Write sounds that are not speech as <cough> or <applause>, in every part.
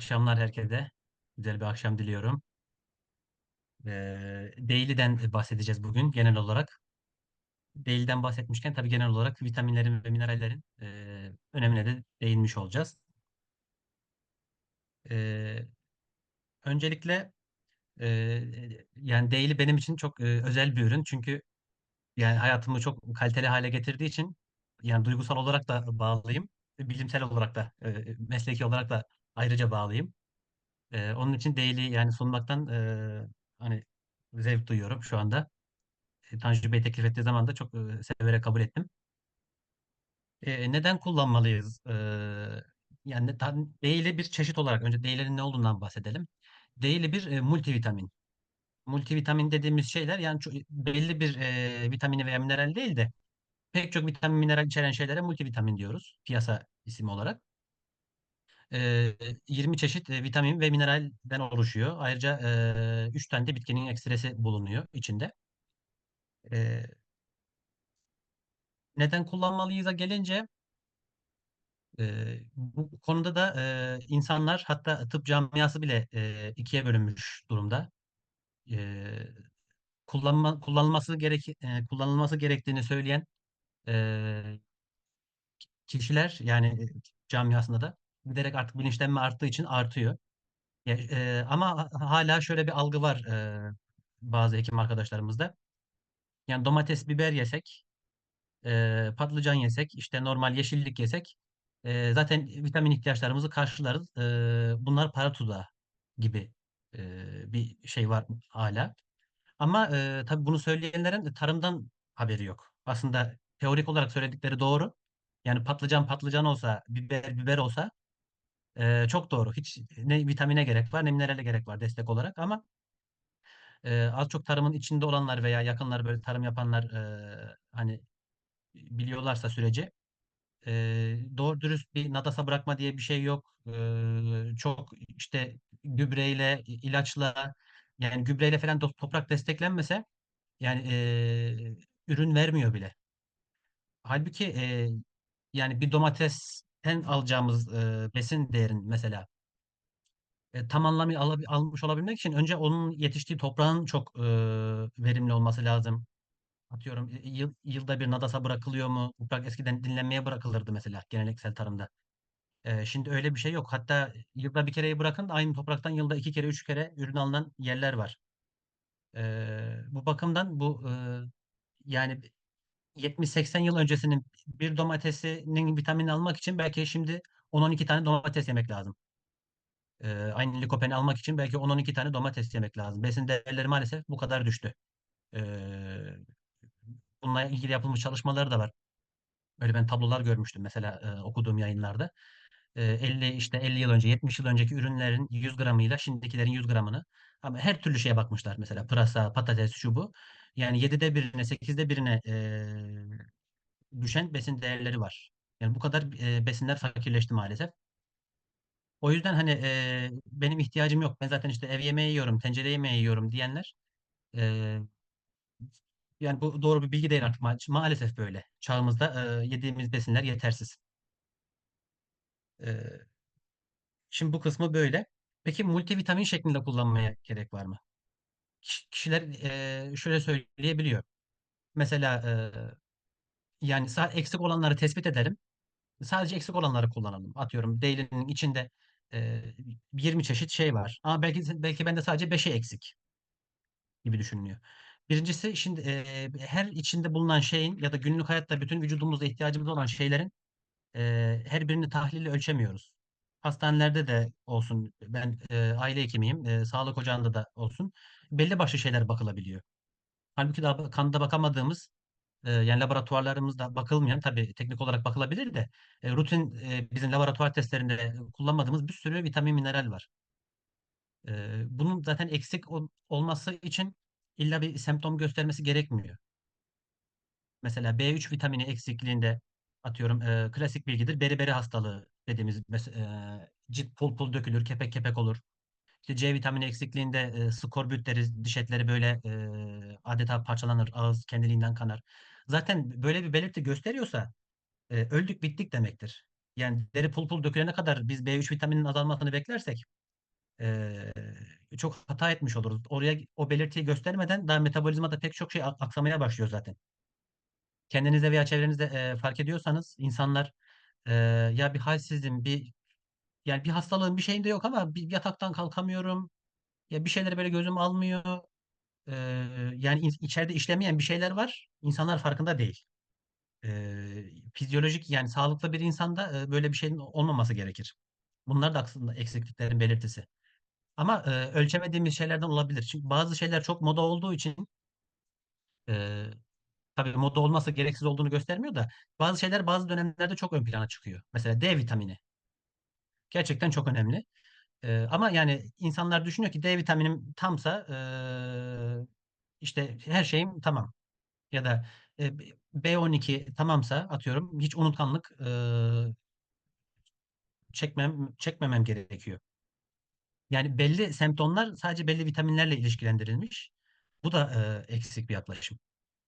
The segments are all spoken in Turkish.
akşamlar herkese. Güzel bir akşam diliyorum. Ee, Daily'den bahsedeceğiz bugün genel olarak. Daily'den bahsetmişken tabii genel olarak vitaminlerin ve minerallerin e, önemine de değinmiş olacağız. Ee, öncelikle e, yani Daily benim için çok e, özel bir ürün. Çünkü yani hayatımı çok kaliteli hale getirdiği için yani duygusal olarak da bağlıyım. Bilimsel olarak da e, mesleki olarak da ayrıca bağlıyım. Ee, onun için daily yani sunmaktan e, hani zevk duyuyorum şu anda. E, Tanju Bey teklif ettiği zaman da çok e, severek kabul ettim. E, neden kullanmalıyız? E, yani daily bir çeşit olarak önce daily'lerin ne olduğundan bahsedelim. Daily bir e, multivitamin. Multivitamin dediğimiz şeyler yani çok, belli bir e, vitamini veya mineral değil de pek çok vitamin mineral içeren şeylere multivitamin diyoruz piyasa ismi olarak. E, 20 çeşit e, vitamin ve mineralden oluşuyor. Ayrıca e, 3 tane de bitkinin ekstresi bulunuyor içinde. E, neden kullanmalıyız'a gelince e, bu konuda da e, insanlar hatta tıp camiası bile e, ikiye bölünmüş durumda. E, kullanma, kullanılması gerek e, kullanılması gerektiğini söyleyen e, kişiler yani camiasında da giderek artık bilinçlenme arttığı için artıyor. Ya, e, ama hala şöyle bir algı var e, bazı hekim arkadaşlarımızda. Yani domates, biber yesek, e, patlıcan yesek, işte normal yeşillik yesek e, zaten vitamin ihtiyaçlarımızı karşılarız. E, bunlar para tuzağı gibi e, bir şey var hala. Ama e, tabii bunu söyleyenlerin tarımdan haberi yok. Aslında teorik olarak söyledikleri doğru. Yani patlıcan patlıcan olsa, biber biber olsa e, çok doğru. Hiç ne vitamine gerek var ne minerale gerek var destek olarak ama e, az çok tarımın içinde olanlar veya yakınlar böyle tarım yapanlar e, hani biliyorlarsa süreci e, doğru dürüst bir nadasa bırakma diye bir şey yok. E, çok işte gübreyle, ilaçla yani gübreyle falan toprak desteklenmese yani e, ürün vermiyor bile. Halbuki e, yani bir domatesten alacağımız e, besin değerin mesela e, tam anlamıyla alabi- almış olabilmek için önce onun yetiştiği toprağın çok e, verimli olması lazım. Atıyorum yıl, yılda bir nadasa bırakılıyor mu? Toprak eskiden dinlenmeye bırakılırdı mesela geleneksel tarımda. E, şimdi öyle bir şey yok. Hatta yılda bir kereyi bırakın da aynı topraktan yılda iki kere üç kere ürün alınan yerler var. E, bu bakımdan bu e, yani 70-80 yıl öncesinin bir domatesinin vitamini almak için belki şimdi 10-12 tane domates yemek lazım. E, aynı likopeni almak için belki 10-12 tane domates yemek lazım. Besin değerleri maalesef bu kadar düştü. E, bununla ilgili yapılmış çalışmaları da var. Öyle ben tablolar görmüştüm mesela e, okuduğum yayınlarda. E, 50 işte 50 yıl önce 70 yıl önceki ürünlerin 100 gramıyla şimdikilerin 100 gramını ama her türlü şeye bakmışlar mesela pırasa, patates, şu bu. Yani 7'de birine 8'de birine e, düşen besin değerleri var. Yani bu kadar e, besinler fakirleşti maalesef. O yüzden hani e, benim ihtiyacım yok. Ben zaten işte ev yemeği yiyorum, tencere yemeği yiyorum diyenler e, yani bu doğru bir bilgi değil artık ma- maalesef böyle. Çağımızda e, yediğimiz besinler yetersiz. E, Şimdi bu kısmı böyle. Peki multivitamin şeklinde kullanmaya gerek var mı? Kiş- Kişiler e, şöyle söyleyebiliyor. Mesela e, yani eksik olanları tespit edelim. Sadece eksik olanları kullanalım. Atıyorum Daily'nin içinde e, 20 çeşit şey var. Ama belki belki bende sadece 5'i eksik gibi düşünülüyor. Birincisi şimdi e, her içinde bulunan şeyin ya da günlük hayatta bütün vücudumuzda ihtiyacımız olan şeylerin e, her birini tahlille ölçemiyoruz. Hastanelerde de olsun, ben e, aile hekimiyim, e, sağlık ocağında da olsun, belli başlı şeyler bakılabiliyor. Halbuki daha kanda bakamadığımız, e, yani laboratuvarlarımızda bakılmayan, tabii teknik olarak bakılabilir de, e, rutin e, bizim laboratuvar testlerinde kullanmadığımız bir sürü vitamin, mineral var. E, bunun zaten eksik ol- olması için illa bir semptom göstermesi gerekmiyor. Mesela B3 vitamini eksikliğinde atıyorum e, klasik bilgidir. Beriberi hastalığı dediğimiz e, cilt pul pul dökülür, kepek kepek olur. İşte C vitamini eksikliğinde e, skorbut deriz, diş etleri böyle e, adeta parçalanır, ağız kendiliğinden kanar. Zaten böyle bir belirti gösteriyorsa e, öldük bittik demektir. Yani deri pul pul dökülene kadar biz B3 vitamininin azalmasını beklersek eee, çok hata etmiş oluruz. Oraya o belirtiyi göstermeden daha metabolizmada pek çok şey ak- aksamaya başlıyor zaten. Kendinizde veya çevrenizde eee, fark ediyorsanız insanlar eee, ya bir halsizim, bir yani bir hastalığım bir şeyim de yok ama bir yataktan kalkamıyorum. Ya bir şeyleri böyle gözüm almıyor. Eee, yani içeride işlemeyen bir şeyler var. İnsanlar farkında değil. Eee, fizyolojik yani sağlıklı bir insanda eee, böyle bir şeyin olmaması gerekir. Bunlar da aslında eksikliklerin belirtisi. Ama eee, ölçemediğimiz şeylerden olabilir. Çünkü bazı şeyler çok moda olduğu için eee tabii moda olması gereksiz olduğunu göstermiyor da bazı şeyler bazı dönemlerde çok ön plana çıkıyor. Mesela D vitamini gerçekten çok önemli. Eee, ama yani insanlar düşünüyor ki D vitaminim tamsa eee, işte her şeyim tamam. Ya da e, B12 tamamsa atıyorum hiç unutkanlık e, çekmem çekmemem gerekiyor. Yani belli semptomlar sadece belli vitaminlerle ilişkilendirilmiş. Bu da e, eksik bir yaklaşım.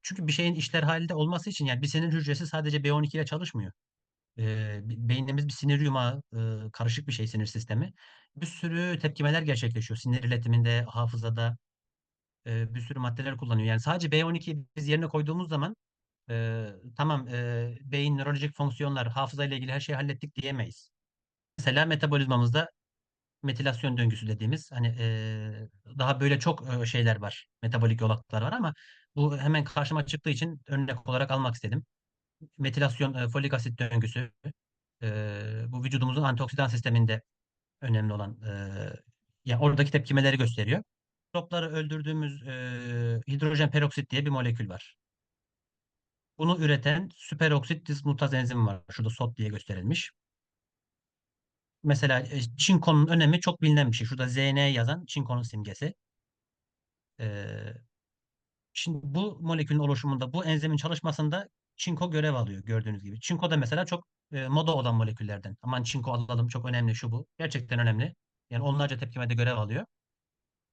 Çünkü bir şeyin işler halinde olması için yani bir sinir hücresi sadece B12 ile çalışmıyor. E, beynimiz bir sinir yumağı, e, karışık bir şey sinir sistemi. Bir sürü tepkimeler gerçekleşiyor. Sinir iletiminde, hafızada e, bir sürü maddeler kullanıyor. Yani sadece B12'yi biz yerine koyduğumuz zaman e, tamam e, beyin nörolojik fonksiyonlar, hafıza ile ilgili her şeyi hallettik diyemeyiz. Mesela metabolizmamızda metilasyon döngüsü dediğimiz hani e, daha böyle çok e, şeyler var. Metabolik yolaklar var ama bu hemen karşıma çıktığı için örnek olarak almak istedim. Metilasyon e, folik asit döngüsü e, bu vücudumuzun antioksidan sisteminde önemli olan e, yani oradaki tepkimeleri gösteriyor. Mikropları öldürdüğümüz e, hidrojen peroksit diye bir molekül var. Bunu üreten süperoksit dismutaz enzimi var. Şurada SOT diye gösterilmiş. Mesela e, çinkonun önemi çok bilinen bir şey. Şurada ZN yazan çinkonun simgesi. Ee, şimdi bu molekülün oluşumunda, bu enzimin çalışmasında çinko görev alıyor gördüğünüz gibi. Çinko da mesela çok e, moda olan moleküllerden. Aman çinko alalım çok önemli şu bu. Gerçekten önemli. Yani onlarca tepkimede görev alıyor.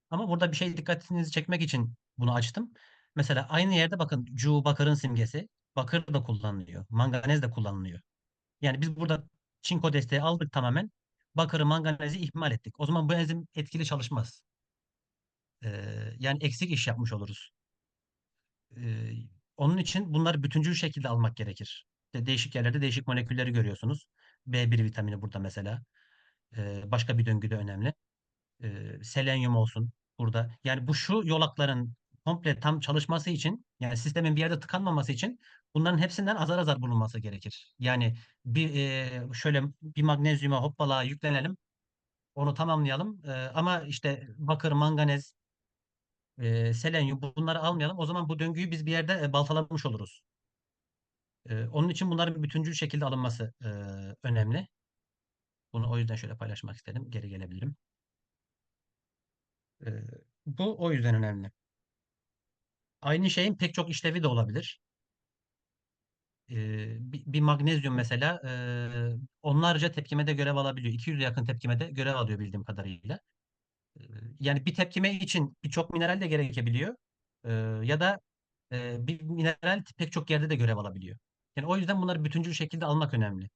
Ama burada bir şey dikkatinizi çekmek için bunu açtım. Mesela aynı yerde bakın Cu bakırın simgesi. Bakır da kullanılıyor. Manganez de kullanılıyor. Yani biz burada çinko desteği aldık tamamen. Bakırı, manganezi ihmal ettik. O zaman bu enzim etkili çalışmaz. Ee, yani eksik iş yapmış oluruz. Onun için bunları bütüncül şekilde almak gerekir. De- değişik yerlerde değişik molekülleri görüyorsunuz. B1 vitamini burada mesela. Ee, başka bir döngüde önemli. Ee, selenyum olsun burada. Yani bu şu yolakların komple tam çalışması için yani sistemin bir yerde tıkanmaması için bunların hepsinden azar azar bulunması gerekir. Yani bir e, şöyle bir magnezyuma hoppala yüklenelim onu tamamlayalım. Ee, ama işte bakır, manganez, e, selenyum bunları almayalım. O zaman bu döngüyü biz bir yerde e, baltalamış oluruz. Ee, onun için bunların bütüncül şekilde alınması e, önemli. Bunu o yüzden şöyle paylaşmak istedim. Geri gelebilirim. Ee, bu o yüzden önemli. Aynı şeyin pek çok işlevi de olabilir. Ee, bir, bir magnezyum mesela e, onlarca tepkimede görev alabiliyor. 200'e yakın tepkimede görev alıyor bildiğim kadarıyla. Yani bir tepkime için birçok mineral de gerekebiliyor. Ee, ya da e, bir mineral pek çok yerde de görev alabiliyor. Yani o yüzden bunları bütüncül şekilde almak önemli.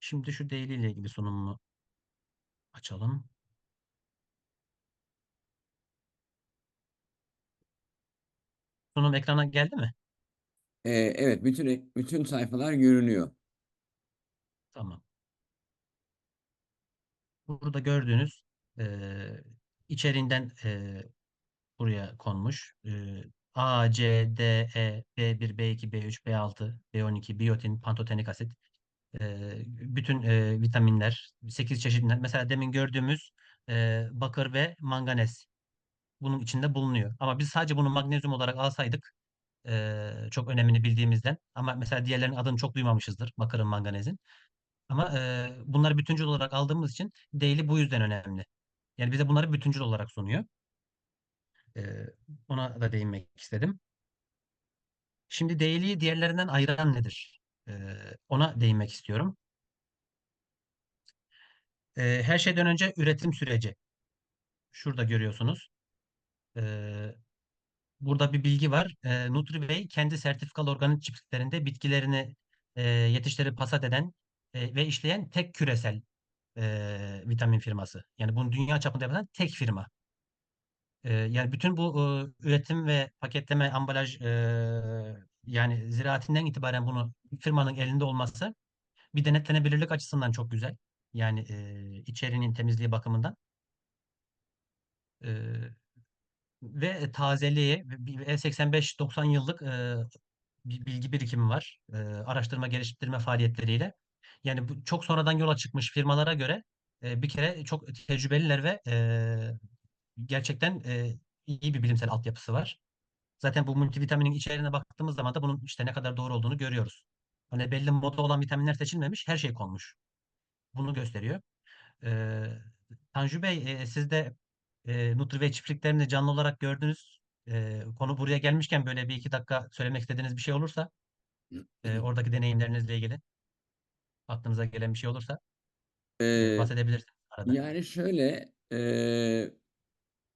Şimdi şu daily ile ilgili sunumumu açalım. Sunum ekrana geldi mi? Ee, evet, bütün bütün sayfalar görünüyor. Tamam. Burada gördüğünüz e, içeriğinden e, buraya konmuş. E, A, C, D, E, B1, B2, B3, B6, B12, biyotin, pantotenik asit, e, bütün e, vitaminler, 8 çeşidinden. Mesela demin gördüğümüz e, bakır ve manganez bunun içinde bulunuyor. Ama biz sadece bunu magnezyum olarak alsaydık e, çok önemini bildiğimizden ama mesela diğerlerinin adını çok duymamışızdır bakırın manganezin. Ama e, bunları bütüncül olarak aldığımız için daily bu yüzden önemli. Yani bize bunları bütüncül olarak sunuyor. E, ona da değinmek istedim. Şimdi daily'yi diğerlerinden ayıran nedir? E, ona değinmek istiyorum. E, her şeyden önce üretim süreci. Şurada görüyorsunuz. E, burada bir bilgi var. E, Nutribay kendi sertifikalı organik çiftliklerinde bitkilerini e, yetiştirip hasat eden e, ve işleyen tek küresel e, vitamin firması. Yani bunu dünya çapında yapan tek firma. E, yani bütün bu e, üretim ve paketleme, ambalaj e, yani ziraatinden itibaren bunu firmanın elinde olması bir denetlenebilirlik açısından çok güzel. Yani e, içeriğinin temizliği bakımından. E, ve tazeliği ve 85-90 yıllık e, bilgi birikimi var. E, araştırma geliştirme faaliyetleriyle. Yani bu çok sonradan yola çıkmış firmalara göre e, bir kere çok tecrübeliler ve e, gerçekten e, iyi bir bilimsel altyapısı var. Zaten bu multivitaminin içeriğine baktığımız zaman da bunun işte ne kadar doğru olduğunu görüyoruz. Hani belli moda olan vitaminler seçilmemiş, her şey konmuş. Bunu gösteriyor. E, Tanju Bey, e, siz de e, Nutri ve çiftliklerini canlı olarak gördünüz. E, konu buraya gelmişken böyle bir iki dakika söylemek istediğiniz bir şey olursa, e, oradaki deneyimlerinizle ilgili aklınıza gelen bir şey olursa Ee, bahsedebilirsiniz arada. yani şöyle e,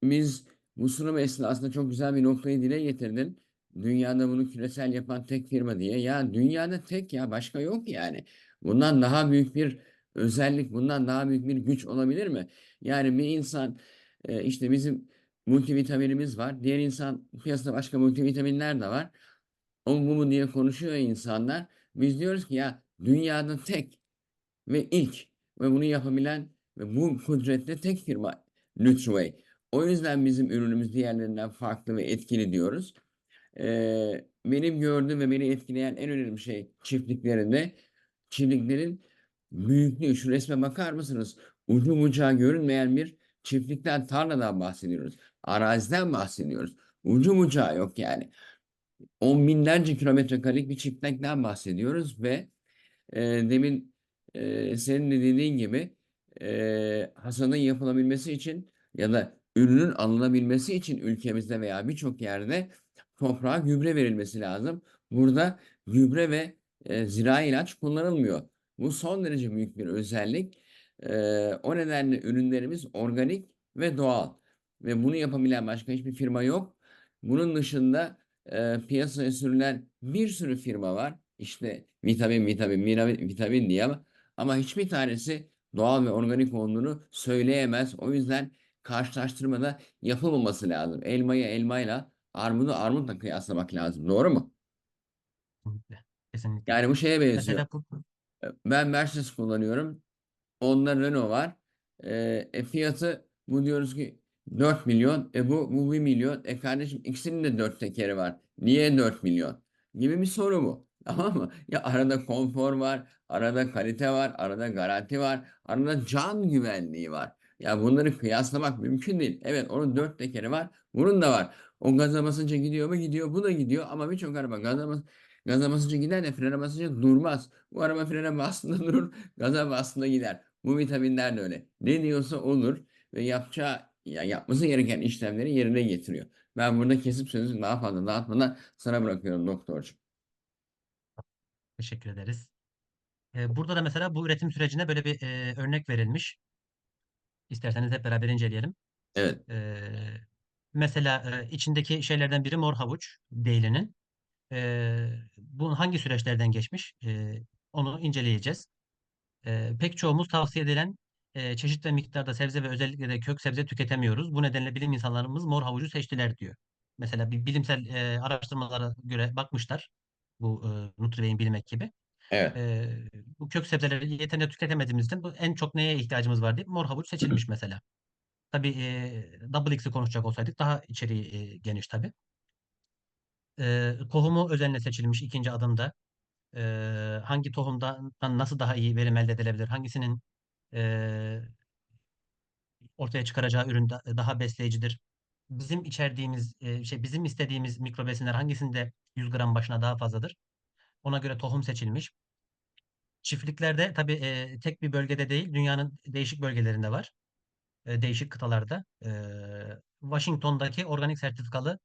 biz bu sunum esnasında çok güzel bir noktayı dile getirdin. Dünyada bunu küresel yapan tek firma diye. Ya dünyada tek ya başka yok yani. Bundan daha büyük bir özellik, bundan daha büyük bir güç olabilir mi? Yani bir insan e, işte bizim multivitaminimiz var. Diğer insan piyasada başka multivitaminler de var. O bu mu diye konuşuyor insanlar. Biz diyoruz ki ya dünyada tek ve ilk ve bunu yapabilen ve bu kudrette tek firma Nutraway. O yüzden bizim ürünümüz diğerlerinden farklı ve etkili diyoruz. Ee, benim gördüğüm ve beni etkileyen en önemli şey çiftliklerinde çiftliklerin büyüklüğü. Şu resme bakar mısınız? Ucu bucağı görünmeyen bir çiftlikten, tarladan bahsediyoruz. Araziden bahsediyoruz. Ucu bucağı yok yani. On binlerce kilometre karelik bir çiftlikten bahsediyoruz ve e, demin e, senin de dediğin gibi e, hasadın yapılabilmesi için ya da ürünün alınabilmesi için ülkemizde veya birçok yerde toprağa gübre verilmesi lazım. Burada gübre ve e, zirai ilaç kullanılmıyor. Bu son derece büyük bir özellik. E, o nedenle ürünlerimiz organik ve doğal. Ve bunu yapabilen başka hiçbir firma yok. Bunun dışında e, piyasaya sürülen bir sürü firma var. İşte vitamin, vitamin, vitamin, vitamin diye ama, ama hiçbir tanesi doğal ve organik olduğunu söyleyemez. O yüzden karşılaştırmada yapılmaması lazım. Elmayı elmayla, armudu armutla kıyaslamak lazım. Doğru mu? Kesinlikle. Kesinlikle. Yani bu şeye benziyor. Bu Ben Mercedes kullanıyorum. Onda Renault var. Ee, e, fiyatı bu diyoruz ki 4 milyon. E bu, bu 1 milyon. E kardeşim ikisinin de 4 tekeri var. Niye 4 milyon? Gibi bir soru bu. <laughs> Tamam mı? Ya arada konfor var, arada kalite var, arada garanti var, arada can güvenliği var. Ya bunları kıyaslamak mümkün değil. Evet onun 4 tekeri var, bunun da var. O gaza basınca gidiyor mu? Gidiyor. Bu da gidiyor ama birçok araba gaza, bas gaza basınca gider de frene basınca durmaz. Bu araba frene bastığında <laughs> durur, gaza bastığında gider. Bu vitaminler de öyle. Ne diyorsa olur ve yapacağı ya yapması gereken işlemleri yerine getiriyor. Ben burada kesip sözü daha fazla dağıtmadan sana bırakıyorum doktorcuğum. Teşekkür ederiz. E, burada da mesela bu üretim sürecine böyle bir e, örnek verilmiş. İsterseniz hep beraber inceleyelim. Evet. E, mesela e, içindeki şeylerden biri mor havuç değilinin. E, bu hangi süreçlerden geçmiş? E, onu inceleyeceğiz. E, pek çoğumuz tavsiye edilen e, çeşit ve miktarda sebze ve özellikle de kök sebze tüketemiyoruz. Bu nedenle bilim insanlarımız mor havucu seçtiler diyor. Mesela bir bilimsel e, araştırmalara göre bakmışlar. Bu e, Nutrivey'in bilim ekibi. Evet. E, bu kök sebzeleri yeterince tüketemediğimiz için bu en çok neye ihtiyacımız var deyip mor havuç seçilmiş mesela. Tabii e, Double X'i konuşacak olsaydık daha içeriği e, geniş tabii. E, tohumu özenle seçilmiş ikinci adımda. E, hangi tohumdan nasıl daha iyi verim elde edilebilir? Hangisinin e, ortaya çıkaracağı ürün da- daha besleyicidir? Bizim içerdiğimiz e, şey bizim istediğimiz mikrobesinler hangisinde 100 gram başına daha fazladır? Ona göre tohum seçilmiş. Çiftliklerde tabii e, tek bir bölgede değil, dünyanın değişik bölgelerinde var. E, değişik kıtalarda. Washington'daki organik sertifikalı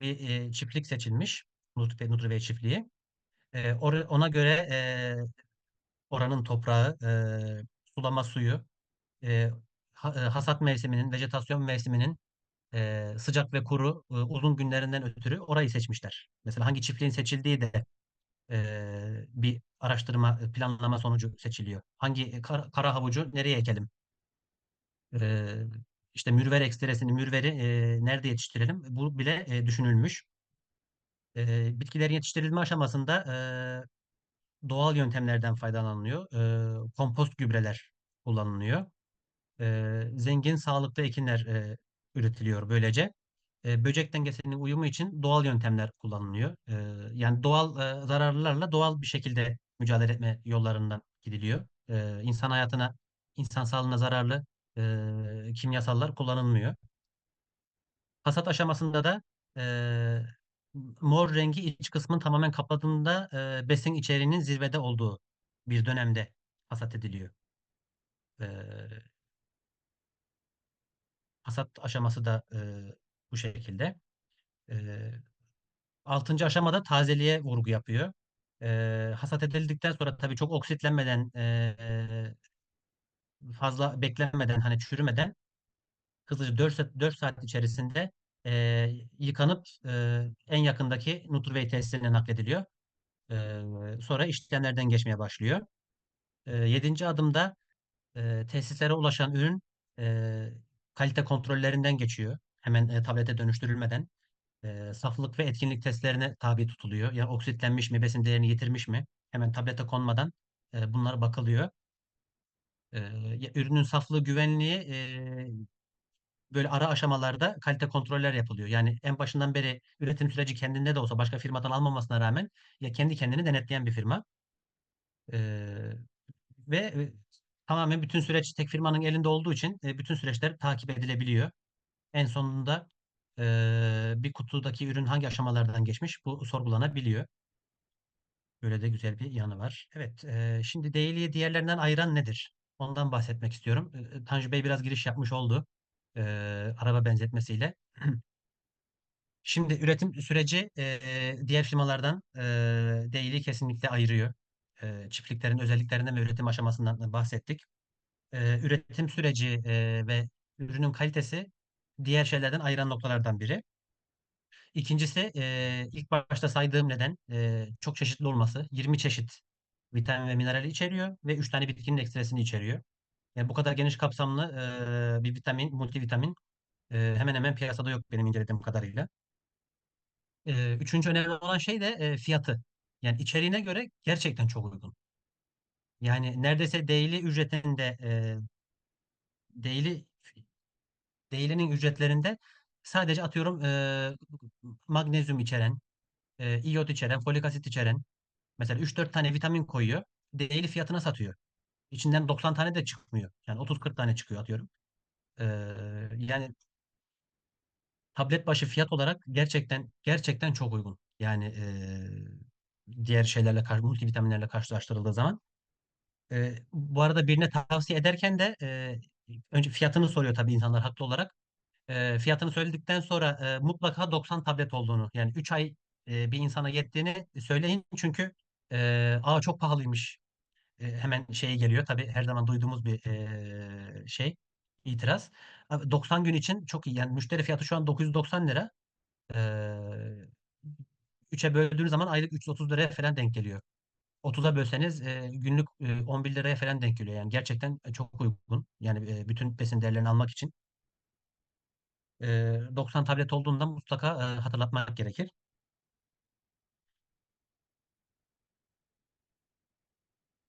bir çiftlik seçilmiş. Nutri, Nutrivey çiftliği. Ona göre oranın toprağı, sulama suyu, hasat mevsiminin, vejetasyon mevsiminin e, sıcak ve kuru e, uzun günlerinden ötürü orayı seçmişler. Mesela hangi çiftliğin seçildiği de e, bir araştırma e, planlama sonucu seçiliyor. Hangi e, kara, kara havucu nereye ekelim? E, işte mürver ekstresini, mürveri e, nerede yetiştirelim? Bu bile e, düşünülmüş. E, bitkilerin yetiştirilme aşamasında e, doğal yöntemlerden faydalanılıyor. E, kompost gübreler kullanılıyor. E, zengin, sağlıklı ekinler e, üretiliyor böylece. E, böcek dengesinin uyumu için doğal yöntemler kullanılıyor. E, yani doğal e, zararlılarla doğal bir şekilde mücadele etme yollarından gidiliyor. E, insan hayatına, insan sağlığına zararlı e, kimyasallar kullanılmıyor. Hasat aşamasında da e, mor rengi iç kısmın tamamen kapladığında e, besin içeriğinin zirvede olduğu bir dönemde hasat ediliyor. E, hasat aşaması da e, bu şekilde. E, altıncı aşamada tazeliğe vurgu yapıyor. E, hasat edildikten sonra tabii çok oksitlenmeden, e, fazla beklenmeden, hani çürümeden hızlıca 4 saat, 4 saat içerisinde e, yıkanıp e, en yakındaki Nutrivey tesislerine naklediliyor. E, sonra işlemlerden geçmeye başlıyor. E, yedinci adımda e, tesislere ulaşan ürün e, kalite kontrollerinden geçiyor. Hemen e, tablete dönüştürülmeden. E, saflık ve etkinlik testlerine tabi tutuluyor. Yani oksitlenmiş mi, besin değerini yitirmiş mi? Hemen tablete konmadan e, bunlar bakılıyor. E, ürünün saflığı, güvenliği e, böyle ara aşamalarda kalite kontroller yapılıyor. Yani en başından beri üretim süreci kendinde de olsa başka firmadan almamasına rağmen ya kendi kendini denetleyen bir firma. E, ve e, tamamen bütün süreç tek firmanın elinde olduğu için e, bütün süreçler takip edilebiliyor. En sonunda e, bir kutudaki ürün hangi aşamalardan geçmiş bu sorgulanabiliyor. Böyle de güzel bir yanı var. Evet, e, şimdi değiliği diğerlerinden ayıran nedir? Ondan bahsetmek istiyorum. E, Tanju Bey biraz giriş yapmış oldu. e, araba benzetmesiyle. <clears throat> Şimdi üretim süreci e, diğer firmalardan e, değiliği kesinlikle ayırıyor. E, çiftliklerin özelliklerinden ve üretim aşamasından bahsettik. E, üretim süreci e, ve ürünün kalitesi diğer şeylerden ayıran noktalardan biri. İkincisi e, ilk başta saydığım neden e, çok çeşitli olması. 20 çeşit vitamin ve minerali içeriyor ve 3 tane bitkinin ekstresini içeriyor. Yani bu kadar geniş kapsamlı e, bir vitamin, multivitamin e, hemen hemen piyasada yok benim incelediğim kadarıyla. E, üçüncü önemli olan şey de e, fiyatı. Yani içeriğine göre gerçekten çok uygun. Yani neredeyse daily ücretinde e, daily daily'nin ücretlerinde sadece atıyorum e, magnezyum içeren, e, iyot içeren, folik asit içeren mesela üç dört tane vitamin koyuyor. Daily fiyatına satıyor. İçinden 90 tane de çıkmıyor. Yani 30-40 tane çıkıyor atıyorum. E, yani tablet başı fiyat olarak gerçekten gerçekten çok uygun. Yani e, diğer şeylerle, kar- multivitaminlerle karşılaştırıldığı zaman. E, bu arada birine tavsiye ederken de e, önce fiyatını soruyor tabii insanlar haklı olarak. E, fiyatını söyledikten sonra e, mutlaka 90 tablet olduğunu yani 3 ay e, bir insana yettiğini söyleyin. Çünkü e, aa çok pahalıymış. E, hemen şey geliyor. Tabii her zaman duyduğumuz bir e, şey itiraz. Abi 90 gün için çok iyi. Yani müşteri fiyatı şu an 990 lira. 3'e böldüğünüz zaman aylık 330 liraya falan denk geliyor. 30'a bölseniz e, günlük e, 11 liraya falan denk geliyor. Yani gerçekten çok uygun. Yani e, bütün besin değerlerini almak için. E, 90 tablet olduğunda mutlaka e, hatırlatmak gerekir.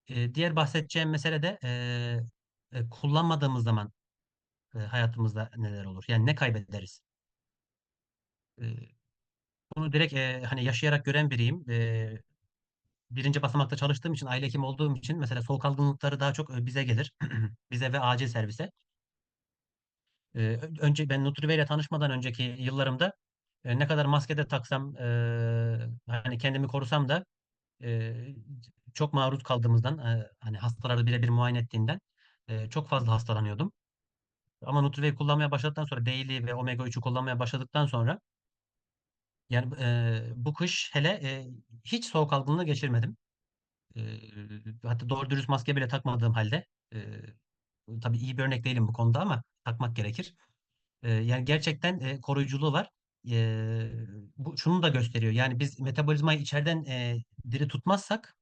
E, diğer bahsedeceğim mesele de e, e, kullanmadığımız zaman e, hayatımızda neler olur? Yani ne kaybederiz? E, bunu direkt e, hani yaşayarak gören biriyim. E, birinci basamakta çalıştığım için, aile hekimi olduğum için mesela soğuk algınlıkları daha çok bize gelir. <clears throat> Bize ve acil servise. E, önce ben Nutrivey ile tanışmadan önceki yıllarımda e, ne kadar maske de taksam, e, hani kendimi korusam da e, çok maruz kaldığımızdan, e, hani hastaları birebir muayene ettiğimden e, çok fazla hastalanıyordum. Ama Nutrivey kullanmaya başladıktan sonra, Daily ve Omega 3'ü kullanmaya başladıktan sonra yani e, bu kış hele e, hiç soğuk algınlığı geçirmedim. E, hatta doğru dürüst maske bile takmadığım halde e, tabii iyi bir örnek değilim bu konuda ama takmak gerekir. E, yani gerçekten e, koruyuculuğu var. E, bu şunu da gösteriyor. Yani biz metabolizmayı içeriden e, diri tutmazsak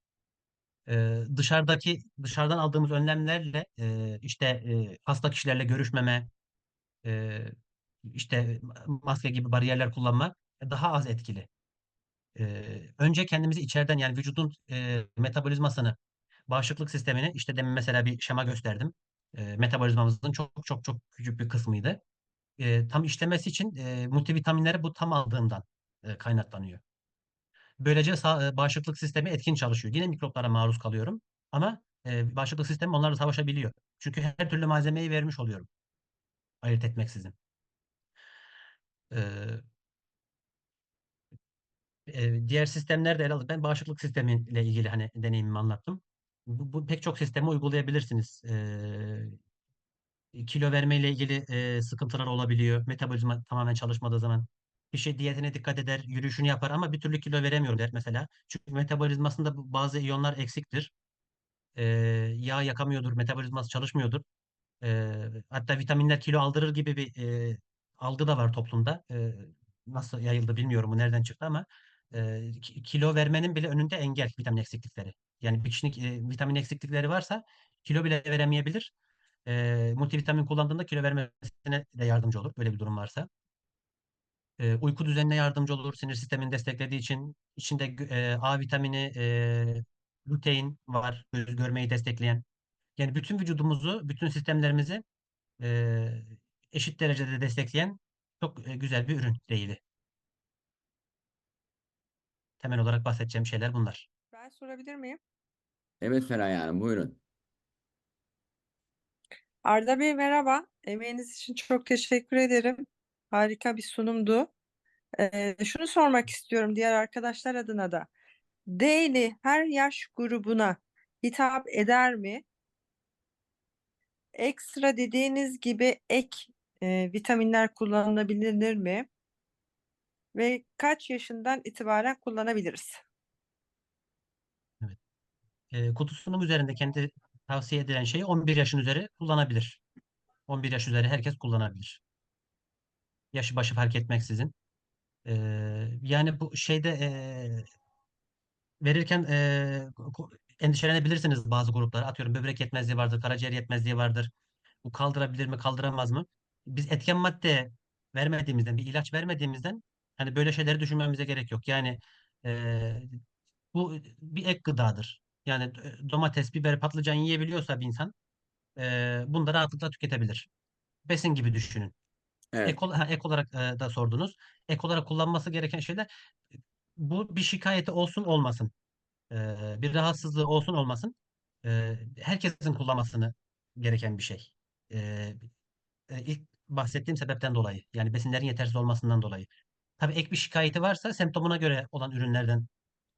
e, dışarıdaki dışarıdan aldığımız önlemlerle e, işte e, hasta kişilerle görüşmeme, e, işte maske gibi bariyerler kullanmak daha az etkili. E, önce kendimizi içeriden yani vücudun e, metabolizmasını, bağışıklık sistemini işte demin mesela bir şema gösterdim. E, metabolizmamızın çok çok çok küçük bir kısmıydı. E, tam işlemesi için e, multivitaminleri bu tam aldığından e, kaynaklanıyor. Böylece sağ, bağışıklık sistemi etkin çalışıyor. Yine mikroplara maruz kalıyorum ama e, bağışıklık sistemi onlarla savaşabiliyor. Çünkü her türlü malzemeyi vermiş oluyorum. Ayırt etmeksizin. Ee, e, diğer sistemler de ele alır. Ben bağışıklık sistemiyle ilgili hani deneyimimi anlattım. Bu, bu pek çok sistemi uygulayabilirsiniz. Ee, kilo vermeyle ilgili e, sıkıntılar olabiliyor. Metabolizma tamamen çalışmadığı zaman. Kişi diyetine dikkat eder, yürüyüşünü yapar ama bir türlü kilo veremiyorum der mesela. Çünkü metabolizmasında bazı iyonlar eksiktir. Ee, yağ yakamıyordur, metabolizması çalışmıyordur. Ee, hatta vitaminler kilo aldırır gibi bir e, algı da var toplumda. Ee, nasıl yayıldı bilmiyorum bu nereden çıktı ama ki- kilo vermenin bile önünde engel vitamin eksiklikleri. Yani bir kişinin vitamin eksiklikleri varsa kilo bile veremeyebilir. E, multivitamin kullandığında kilo vermesine de yardımcı olur böyle bir durum varsa. E, uyku düzenine yardımcı olur. Sinir sistemini desteklediği için içinde e, A vitamini, e, lutein var göz görmeyi destekleyen. Yani bütün vücudumuzu, bütün sistemlerimizi e, eşit derecede destekleyen çok güzel bir ürün değili. Temel olarak bahsedeceğim şeyler bunlar. Ben sorabilir miyim? Evet Feraye Hanım buyurun. Arda Bey merhaba. Emeğiniz için çok teşekkür ederim. Harika bir sunumdu. Ee, şunu sormak istiyorum diğer arkadaşlar adına da. Daily her yaş grubuna hitap eder mi? Ekstra dediğiniz gibi ek e, vitaminler kullanılabilir mi? Ve kaç yaşından itibaren kullanabiliriz? E, kutusunun üzerinde kendi tavsiye edilen şeyi 11 yaşın üzeri kullanabilir. 11 yaş üzeri herkes kullanabilir. Yaşı başı fark etmeksizin. E, yani bu şeyde e, verirken e, endişelenebilirsiniz bazı gruplara. Atıyorum böbrek yetmezliği vardır, karaciğer yetmezliği vardır. Bu kaldırabilir mi, kaldıramaz mı? Biz etken madde vermediğimizden, bir ilaç vermediğimizden hani böyle şeyleri düşünmemize gerek yok. Yani e, bu bir ek gıdadır. Yani e, domates, biber, patlıcan yiyebiliyorsa bir insan e, bunu da rahatlıkla tüketebilir. Besin gibi düşünün. Evet. Ek, ha, ek olarak e, da sordunuz. Ek olarak kullanması gereken şeyler bu bir şikayeti olsun olmasın. E, bir rahatsızlığı olsun olmasın. e, herkesin kullanmasını gereken bir şey. E, e, ilk bahsettiğim sebepten dolayı. Yani besinlerin yetersiz olmasından dolayı. Tabii ek bir şikayeti varsa semptomuna göre olan ürünlerden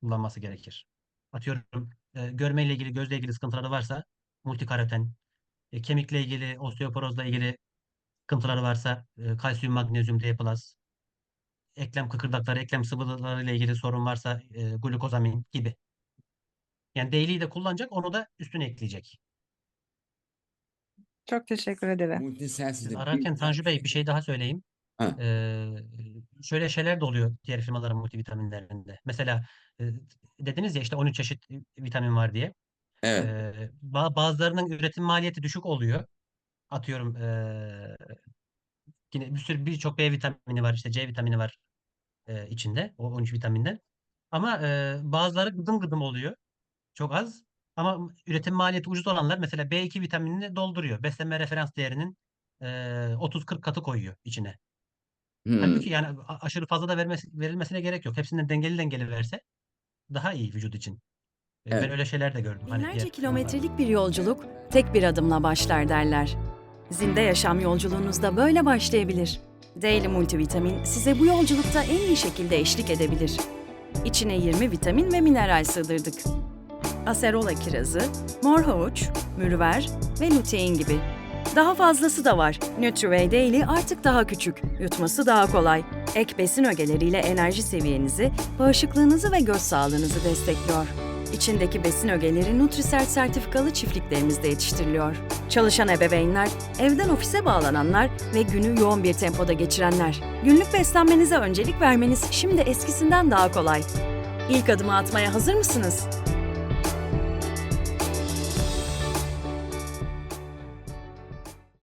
kullanması gerekir. Atıyorum e, görmeyle ilgili, gözle ilgili sıkıntıları varsa multikaraten, e, kemikle ilgili, osteoporozla ilgili sıkıntıları varsa e, kalsiyum, magnezyum, D+, eklem kıkırdakları, eklem sıvıları ile ilgili sorun varsa e, glukozamin gibi. Yani daily'yi de kullanacak, onu da üstüne ekleyecek. Çok teşekkür ederim. Siz Multisensitiv. ararken Tanju Bey bir şey daha söyleyeyim. Ha, Ee, şöyle şeyler de oluyor diğer firmaların multivitaminlerinde. Mesela e, dediniz ya işte 13 çeşit vitamin var diye. evet. Ee, ba- bazılarının üretim maliyeti düşük oluyor. Atıyorum ee, yine bir sürü birçok B vitamini var, işte C vitamini var ee, içinde o 13 vitaminden. Ama ee, bazıları gıdım gıdım oluyor. Çok az. Ama üretim maliyeti ucuz olanlar mesela B2 vitaminini dolduruyor. Beslenme referans değerinin ee, 30-40 katı koyuyor içine. Hmm, Halbuki yani a- aşırı fazla da vermesi, verilmesine gerek yok. Hepsinden dengeli dengeli verse daha iyi vücut için. E, Ben Evet. öyle şeyler de gördüm. Hani Binlerce diğer kilometrelik bir yolculuk tek bir adımla başlar derler. Zinde yaşam yolculuğunuz da böyle başlayabilir. Daily Multivitamin size bu yolculukta en iyi şekilde eşlik edebilir. İçine 20 vitamin ve mineral sığdırdık. Acerola kirazı, mor havuç, mürver ve lutein gibi. Daha fazlası da var. NutriWay Daily artık daha küçük, yutması daha kolay. Ek besin ögeleriyle enerji seviyenizi, bağışıklığınızı ve göz sağlığınızı destekliyor. İçindeki besin ögeleri Nutrisert sertifikalı çiftliklerimizde yetiştiriliyor. Çalışan ebeveynler, evden ofise bağlananlar ve günü yoğun bir tempoda geçirenler. Günlük beslenmenize öncelik vermeniz şimdi eskisinden daha kolay. İlk adımı atmaya hazır mısınız?